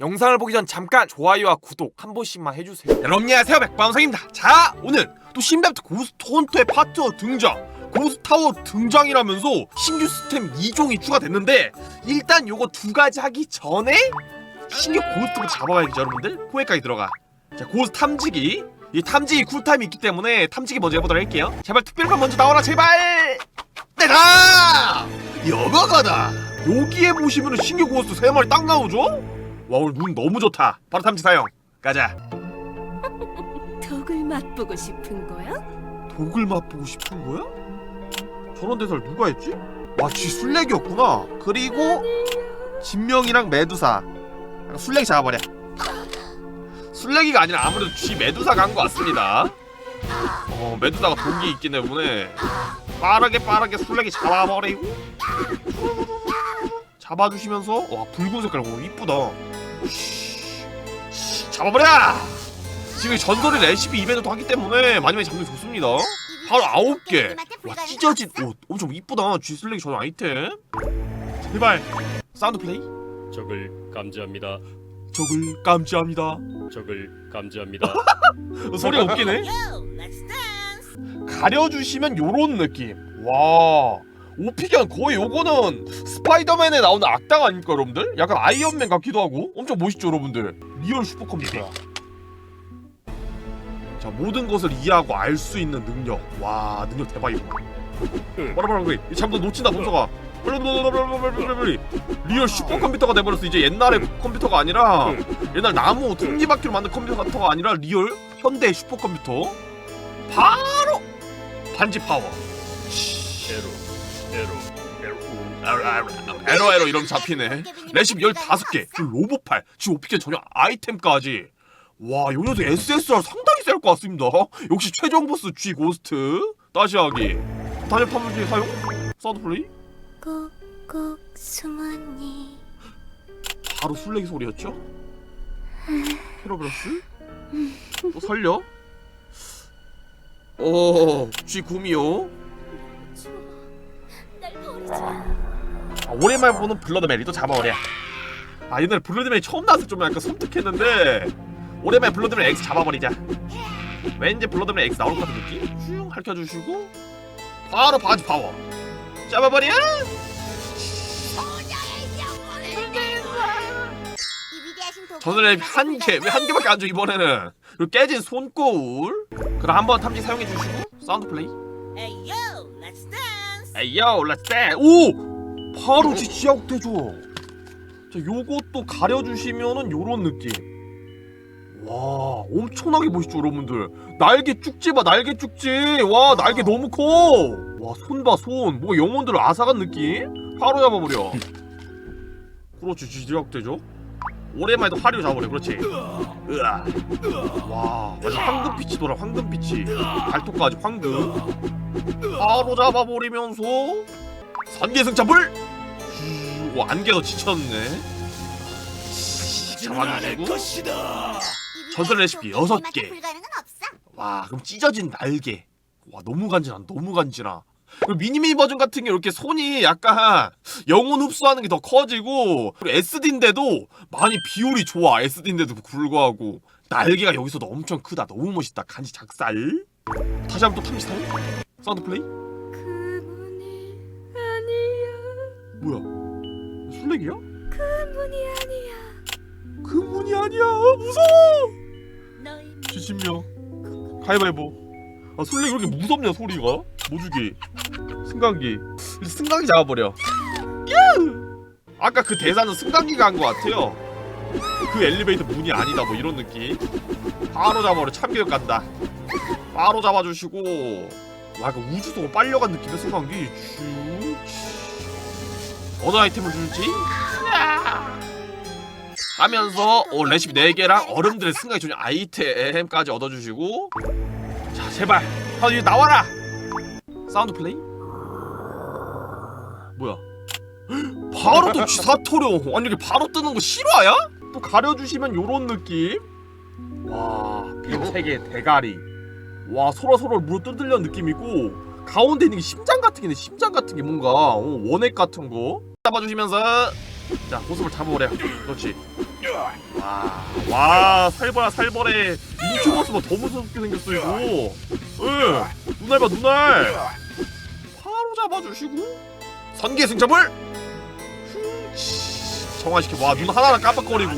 영상을 보기 전 잠깐 좋아요와 구독 한 번씩만 해주세요. 여러분 안녕하세요 백방성입니다. 자 오늘 또 신맵트 고스트 헌터의 파트너 등장. 고스타워 등장이라면서 신규 스템 2종이 추가됐는데 일단 요거 두 가지 하기 전에 신규 고스트부터 잡아봐야겠죠 여러분들? 포획까지 들어가. 자 고스트 탐지기. 이 탐지기 쿨타임이 있기 때문에 탐지기 먼저 해보도록 할게요. 제발 특별판 먼저 나와라 제발! 내가 여가가다. 여기에 보시면은 신규 고스트 3마리 딱 나오죠? 와 오늘 눈 너무 좋다. 바로 탐지 사용 가자. 독을 맛보고 싶은 거야? 독을 맛보고 싶은 거야? 저런 대사를 누가 했지? 와 쥐 술래기였구나. 그리고 진명이랑 메두사. 술래기 잡아버려. 술래기가 아니라 아무래도 쥐 메두사가 한 것 같습니다. 어 메두사가 독이 있기 때문에 빠르게 빠르게 술래기 잡아버리고 잡아주시면서? 와 붉은 색깔. 오 이쁘다. 잡아버려! 지금 전설의 레시피 이벤트도 하기 때문에 많이 많이 잡는 게 좋습니다. 바로 아홉 개. 와 찢어진 옷 엄청 이쁘다. 쥐슬래기 전 아이템. 제발. 사운드 플레이. 적을 감지합니다. 적을 깜지합니다. 적을 감지합니다. 어, 소리가 웃기네. 가려주시면 요런 느낌. 와 오피견 거의 요거는 스파이더맨에 나오는 악당 아닙니까 여러분들? 약간 아이언맨 같기도 하고. 엄청 멋있죠 여러분들? 리얼 슈퍼컴퓨터야. 자 모든 것을 이해하고 알 수 있는 능력. 와 능력 대박이구나 바로바로 그래. 잠도 놓친다 범서가 빨리 리얼 슈퍼컴퓨터가 돼버렸어. 이제 옛날의 컴퓨터가 아니라 옛날 나무 톱니바퀴로 만든 컴퓨터가 아니라 리얼 현대 슈퍼컴퓨터. 바로 반지 파워. 에로, 에로, 에로. 에러 에러 이러면 잡히네 레시피 15개 그리고 로봇팔 지금 오피켓 전용 아이템까지 와, 요 녀석 SSR 상당히 셀 것 같습니다. 역시 최종 보스 G 고스트. 다시 하기. 단일 파문기 사용? 사운드 플레이? 꼭꼭 숨었니 바로 술래기 소리였죠? 헤로브러스? 또 살려? 오, G 구미요. 아, 오랜만에 보는 블러드 메리도 잡아오랴. 아, 옛날에 블러드 메리 처음 나와서 좀 약간 섬뜩했는데 오랜만에 블러드 메리 X 잡아버리자. 왠지 블러드 메리 X 나올 것 같은 느낌? 슝 핥혀주시고 바로 바지 파워. 잡아버려! 저들의 한 개, 왜 한 개밖에 안 줘 이번에는? 그리고 깨진 손거울. 그럼 한번 탐지 사용해 주시고 사운드 플레이. Hey yo. 에이요, 렛츠 댄! 오! 바로 지치하고 되죠. 자, 요것도 가려주시면은 요런 느낌. 와, 엄청나게 멋있죠, 여러분들. 날개 쭉지 봐, 날개 쭉지. 와, 날개 너무 커. 와, 손 봐, 손. 뭐 영혼들 아사간 느낌? 바로 잡아버려. 그렇지, 지지하고 되죠. 오랜만에 도 화류 잡아버려, 그렇지. 으아. 와, 완전 황금빛이 돌아, 황금빛이. 발톱까지 황금. 바로 잡아버리면서 선계승차불 와 안개도 지쳤네 잡아주시고 전설 레시피 여섯 개. 불가능은 없어. 와 그럼 찢어진 날개 와 너무 간지나 너무 간지나 그리고 미니미니 버전 같은 게 이렇게 손이 약간 영혼 흡수하는 게 더 커지고 그리고 SD인데도 많이 비율이 좋아 SD인데도 불구하고 날개가 여기서도 엄청 크다 너무 멋있다 간지 작살 다시 한번 또 탐지 사용 사운드 플레이 그분이 아니야 뭐야? 술래기야? 그분이 아니야 그분이 아니야. 무서워. 너희 지신명. 가위바위보. 아 술래기 왜 이렇게 무섭냐 소리가? 모주기. 승강기. 승강기 잡아버려. 야! 아까 그 대사는 승강기가 한 것 같아요. 그 엘리베이터 문이 아니다 뭐 이런 느낌. 바로 잡아버려. 참교육 간다. 바로 잡아주시고. 와 이거 우주도 빨려간 느낌의 승강기. 쭉. 어떤 아이템을 줄지? 하면서 어, 레시피 4개랑 얼음들의 승강이 전용 아이템까지 얻어주시고 자 제발 아 이제 나와라 사운드 플레이? 뭐야? 바로 또 사토룡 아니 이게 바로 뜨는 거 실화야? 또 가려주시면 요런 느낌. 와뱀 3개 대가리. 와 서로 서로 물어 뜯으려는 느낌이고 가운데 있는 게 심장 같은 게 있네. 심장 같은 게 뭔가. 어, 원액 같은 거. 잡아주시면서. 자 보습을 잡아버려 그렇지. 와, 와 살벌아 살벌해 인큐버스가 더 무섭게 생겼어 이거. 예. 눈알 봐 눈알. 바로 잡아주시고. 선계 승차물 정화시켜. 와 눈 하나하나 깜빡거리고.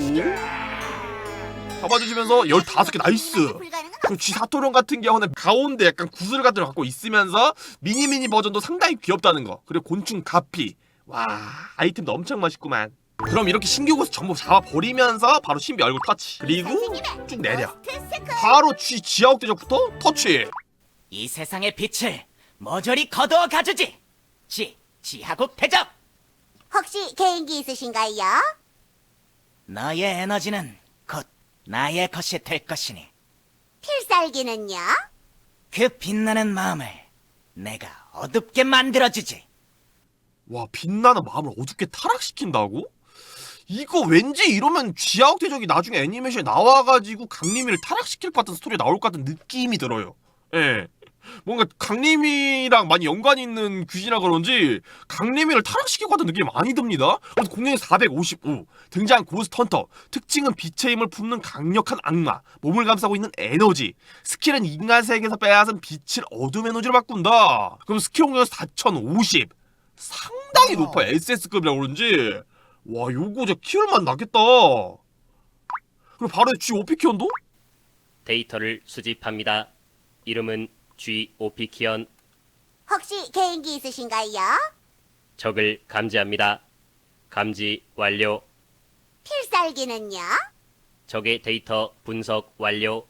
잡아주시면서 15개. 나이스. 불가능한 그 G4토령 같은 경우는 가운데 약간 구슬 같은 걸 갖고 있으면서 미니미니 버전도 상당히 귀엽다는 거. 그리고 곤충 가피. 와 아이템도 엄청 맛있구만 그럼 이렇게 신규 고스 전부 잡아버리면서 바로 신비 얼굴 터치 그리고 쭉 내려. 바로 G 지하옥 대적부터 터치 이 세상의 빛을 모조리 거두어 가주지. 지 지하국 대적. 혹시 개인기 있으신가요? 너의 에너지는 곧 나의 것이 될 것이니 필살기는요? 그 빛나는 마음을 내가 어둡게 만들어주지. 와 빛나는 마음을 어둡게 타락시킨다고? 이거 왠지 이러면 지하옥 대적이 나중에 애니메이션에 나와가지고 강림이를 타락시킬 것 같은 스토리 나올 것 같은 느낌이 들어요. 예. 뭔가 강림이랑 많이 연관이 있는 귀신이라 그런지 강림이를 타락시킬 것 같은 느낌이 많이 듭니다. 그래서 공룡이 455 등장 고스트 헌터 특징은 빛의 힘을 품는 강력한 악마 몸을 감싸고 있는 에너지 스킬은 인간 세계에서 빼앗은 빛을 어둠 에너지로 바꾼다. 그럼 스킬 공격은 4050 상당히 높아 SS급이라 그런지 와 요거 진짜 키울만 나겠다 그리고 바로 G 오피키온도 데이터를 수집합니다. 이름은 G 오피키언 혹시 개인기 있으신가요? 적을 감지합니다. 감지 완료. 필살기는요? 적의 데이터 분석 완료.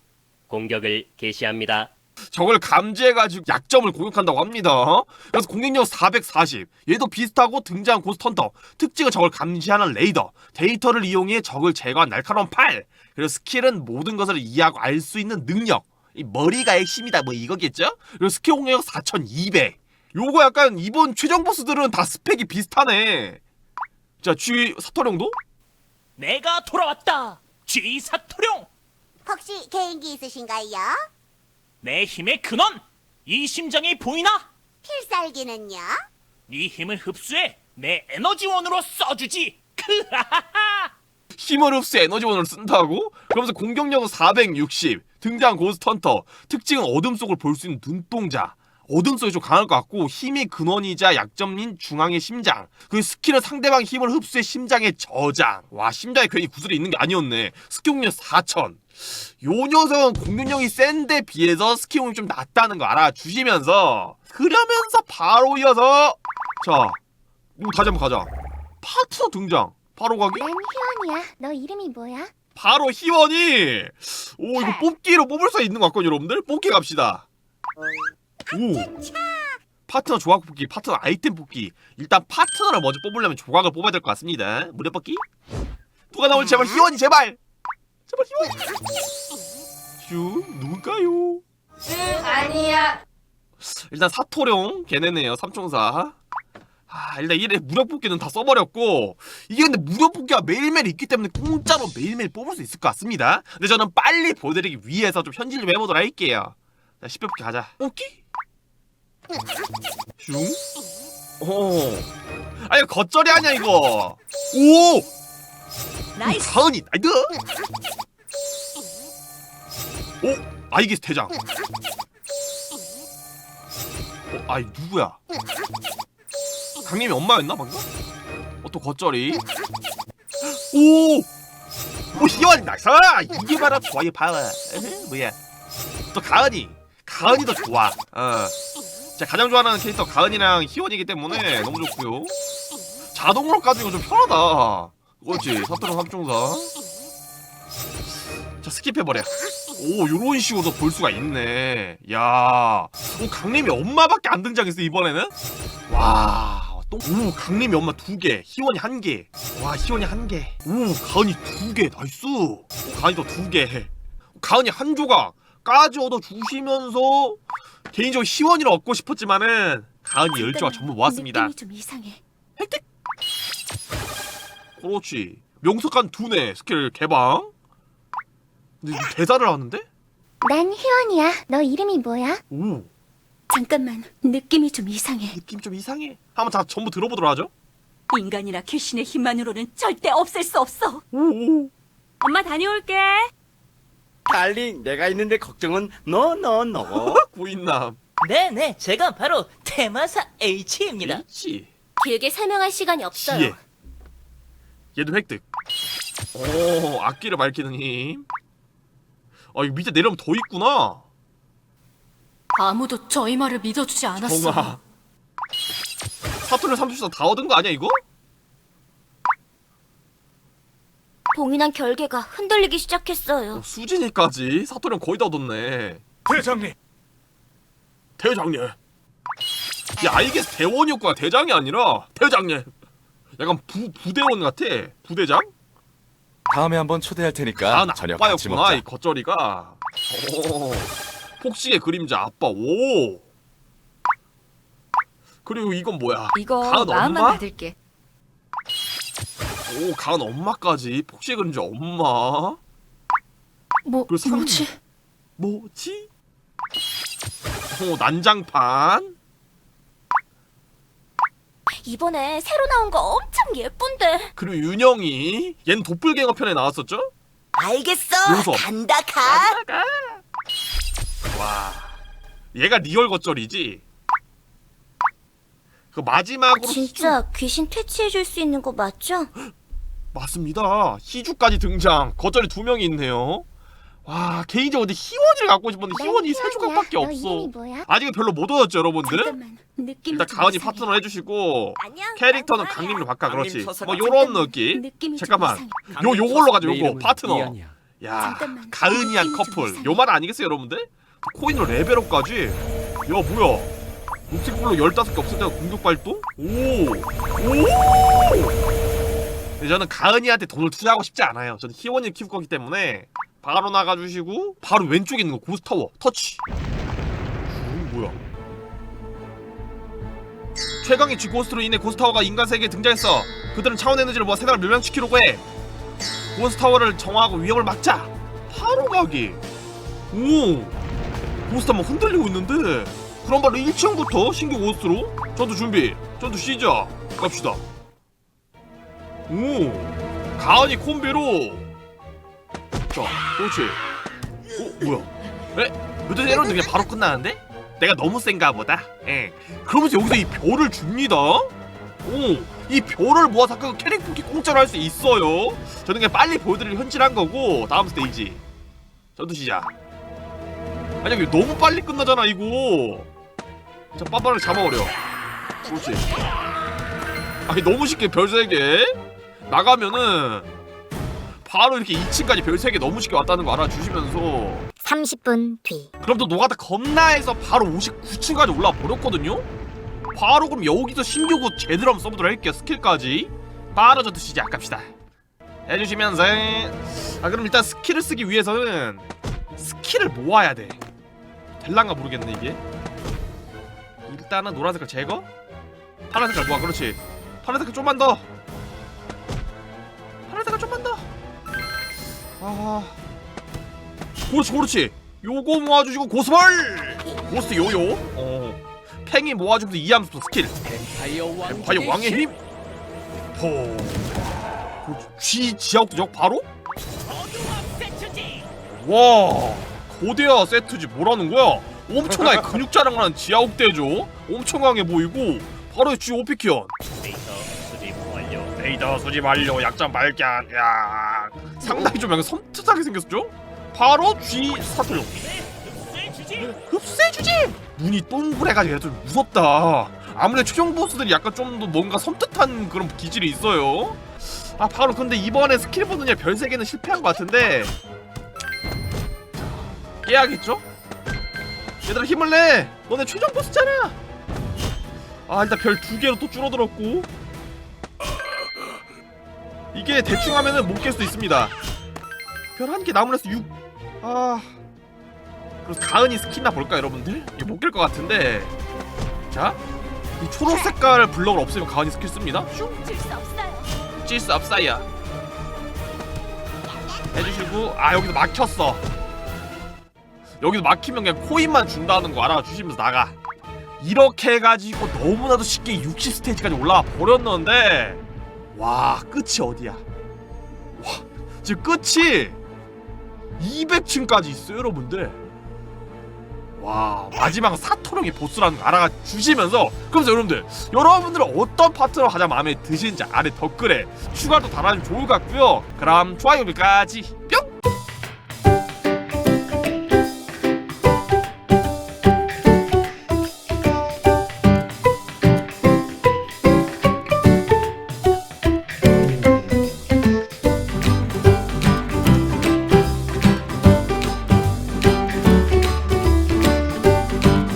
공격을 개시합니다. 저걸 감지해가지고 약점을 공격한다고 합니다 그래서 공격력 440 얘도 비슷하고 등장 고스트 헌터 특징은 적을 감지하는 레이더 데이터를 이용해 적을 제거한 날카로운 팔 그리고 스킬은 모든 것을 이해하고 알 수 있는 능력 이 머리가 핵심이다 뭐 이거겠죠? 그리고 스킬 공격력 4200 요거 약간 이번 최종 보스들은 다 스펙이 비슷하네 자 G 사토령도? 내가 돌아왔다. 쥐 사토룡. 혹시 개인기 있으신가요? 내 힘의 근원. 이 심장이 보이나? 필살기는요? 네 힘을 흡수해 내 에너지원으로 써주지. 크하하하. 힘을 흡수 에너지원을 쓴다고? 그러면서 공격력은 460 등장 고스트 헌터 특징은 어둠 속을 볼 수 있는 눈동자 어둠 속이 좀 강할 것 같고 힘이 근원이자 약점인 중앙의 심장 그 스킬은 상대방 힘을 흡수해 심장의 저장 와 심장에 괜히 구슬이 있는 게 아니었네 스킬 공격 4000 요 녀석은 공격력이 센데 비해서 스킬 공격이 좀 낮다는 거 알아주시면서. 그러면서 바로 이어서 자 이거 다시 한번 가자. 파트너 등장. 바로 가기? 난 희원이야. 너 이름이 뭐야? 바로 희원이. 오 이거 뽑기로 뽑을 수 있는 것 같거든요 여러분들. 뽑기 갑시다. 오. 파트너 조각 뽑기 파트너 아이템 뽑기. 일단 파트너를 먼저 뽑으려면 조각을 뽑아야 될 것 같습니다. 무료 뽑기. 누가 나올지 제발 희원이 제발 제발 희원이 휴 누굴까요 응, 아니야. 일단 사토룡 걔네네요 삼총사 아 일단 이래 무료 뽑기는 다 써버렸고 이게 근데 무료 뽑기가 매일매일 있기 때문에 공짜로 매일매일 뽑을 수 있을 것 같습니다 근데 저는 빨리 보여드리기 위해서 좀 현질 좀 해보도록 할게요 자 10회 뽑기 가자 뽑기? 슝? 오 아니 겉절이 아니야 이거 오! 나이스 가은이 나이스 오? 아 이게 대장 어? 아이 누구야 강림이 엄마였나 방금? 어또 겉절이 오! 오 희원이 낙사! 이게 바로 좋아요 파워 에헤, 뭐야 또 가은이 가은이도 좋아 어. 제가 가장 좋아하는 캐릭터 가은이랑 희원이기 때문에 너무 좋고요 자동으로 까주기가 좀 편하다 그렇지 사토랑 삼총사 자 스킵해버려 오 요런 식으로 볼 수가 있네 야 오, 강림이 엄마밖에 안 등장했어 이번에는 와, 또, 오, 강림이 엄마 두 개, 희원이 한 개. 와, 희원이 한 개. 오, 가은이 두 개, 나이스. 오, 가은이도 두 개. 가은이 한 조각 까지 얻어 주시면서 개인적으로 희원이를 얻고 싶었지만은 가은이 열 조각 전부 모았습니다. 느낌이 좀 이상해. 그렇지. 명석한 두뇌 스킬 개방. 근데 이거 대사를 하는데? 난 희원이야. 너 이름이 뭐야? 오, 잠깐만. 느낌이 좀 이상해. 느낌 좀 이상해. 한번 다 전부 들어보도록 하죠. 인간이나 귀신의 힘만으로는 절대 없앨 수 없어. 오. 엄마 다녀올게. 달리 내가 있는데 걱정은 너 너 너. 구인남. 네네, 제가 바로 테마사 H입니다. H. 길게 설명할 시간이 없어요. 지혜. 얘도 획득. 오, 악기를 밝히는 힘. 아, 이거 밑에 내려오면 더 있구나. 아무도 저희 말을 믿어주지 않았어. 정아. 사투를 30사 다 얻은 거 아니야, 이거? 봉인한 결계가 흔들리기 시작했어요. 어, 수진이까지 사투령 거의 다 얻었네. 대장님. 대장님. 야, 알겠어. 대원이었구나. 대장이 아니라 대장님. 약간 부, 부대원 같아. 부대장? 다음에 한번 초대할 테니까 다은 저녁 같이 아빠였구나. 이 먹자. 겉절이가. 오. 폭식의 그림자 아빠. 오. 그리고 이건 뭐야? 이거 가은 마음만 엄마? 받을게. 오, 가은 엄마까지. 폭식의 그림자 엄마. 뭐 그리고 상- 뭐지? 오, 난장판. 이번에 새로 나온 거 엄청 예쁜데. 그리고 윤영이. 얜 도플갱어 편에 나왔었죠? 알겠어. 용서. 간다 가. 와. 얘가 리얼 겉절이지? 그 마지막으로 진짜 귀신 퇴치해줄 수 있는 거 맞죠? 맞습니다. 희주까지 등장. 겉절이 두 명이 있네요. 와 개인적으로 근데 희원이를 갖고 싶었는데 희원이 세 조각밖에 너 없어. 아직은 별로 못 얻었죠 여러분들? 일단 좀 가은이. 파트너 해주시고 안녕. 캐릭터는 난 소아야. 바꿔 그렇지. 서사가 뭐 요런. 느낌. 잠깐만. 요 요걸로 가죠 내 요거 이름은 파트너. 이안이야. 야 잠깐만. 가은이한 커플. 요 말 아니겠어요 여러분들? 코인으로 레벨업까지. 야 뭐야? 녹색블록 15개 없을 때가 공격 발동? 오! 오! 근데 저는 가은이한테 돈을 투자하고 싶지 않아요. 저는 희원이를 키울 거기 때문에 바로 나가주시고 바로 왼쪽에 있는 거 고스타워 터치. 오, 뭐야? 최강의 G 고스트로 인해 고스타워가 인간 세계에 등장했어. 그들은 차원 에너지를 모아 세상을 멸망시키려고 해. 고스타워를 정화하고 위협을 막자. 바로 가기. 오. 고스타워 흔들리고 있는데. 그럼 바로 1층부터 신규 고스트로 전투 준비. 전투 시작. 갑시다. 오. 가은이 콤비로. 자, 그렇지. 어, 뭐야? 에? 뮤드 에러는 그냥 바로 끝나는데? 내가 너무 센가 보다. 예. 그러면서 여기서 이 별을 줍니다. 오, 이 별을 모아서 그 캐릭 뽑기 공짜로 할 수 있어요. 저는 그냥 빨리 보여드릴 현질한 거고 다음 스테이지 전투 시작. 아니 이게 너무 빨리 끝나잖아 이거. 자 빠빠를 잡아버려. 그렇지. 아니 너무 쉽게 별세개 나가면은 바로 이렇게 2층까지 별세개 너무 쉽게 왔다는 거 알아주시면서 30분 뒤. 그럼 또 노가다 겁나 해서 바로 59층까지 올라 버렸거든요. 바로 그럼 여기서 신규 구 제대로 한번 써보도록 할게요. 스킬까지 전투 시작 갑시다. 해주시면서 아 그럼 일단 스킬을 쓰기 위해서는 스킬을 모아야 돼. 될란가 모르겠네 이게. 일단은 노란 색깔 제거. 파란 색깔 모아 그렇지. 파란 색깔 좀만 더. 파란 색깔 좀만 더. 아. 그렇지 그렇지. 요거 모아주시고 고스벌 고스트 요요. 어. 팽이 모아주면서 이함수 스킬. 뱀파이어 왕의 힘. 호. 쥐 지하옥도 적 바로? 와 거대야 세트지. 뭐라는 거야? 엄청나게 근육 자랑을 하는 지하옥 대죠. 엄청 강해 보이고 바로 쥐 오피키언 데이터 수집 완료. 약점 발견. 야. 상당히 좀 약간 섬뜩하게 생겼죠? 바로 G 사투령 흡수해주지! 눈이 동그래가지고 좀 무섭다. 아무래도 최종 보스들이 약간 좀 더 뭔가 섬뜩한 그런 기질이 있어요. 아 바로 근데 이번에 스킬 보느냐 별 3개는 실패한 것 같은데. 깨야겠죠? 얘들아 힘을 내! 너네 최종 보스잖아! 아 일단 별 2개로 또 줄어들었고 이게 대충 하면은 못 깰 수도 있습니다. 별 한 개 남으면서 6. 아. 그래서 가은이 스킨나 볼까 여러분들? 이거 못 깰 것 같은데. 자, 이 초록 색깔 블럭을 없애면 가은이 스킬 씁니다. 슝. 질수 없어요. 해주시고 아 여기서 막혔어. 여기서 막히면 그냥 코인만 준다는 거 알아주시면서 나가. 이렇게 해가지고 너무나도 쉽게 60스테이지까지 올라와 버렸는데 와 끝이 어디야? 와 지금 끝이 200층까지 있어요 여러분들. 와 마지막 사토령이 보스라는 거 알아가 주시면서 그러면서 여러분들 여러분들은 어떤 파트가 가장 마음에 드시는지 아래 댓글에 추가로 달아주면 좋을 것 같고요. 그럼 좋아요까지 뿅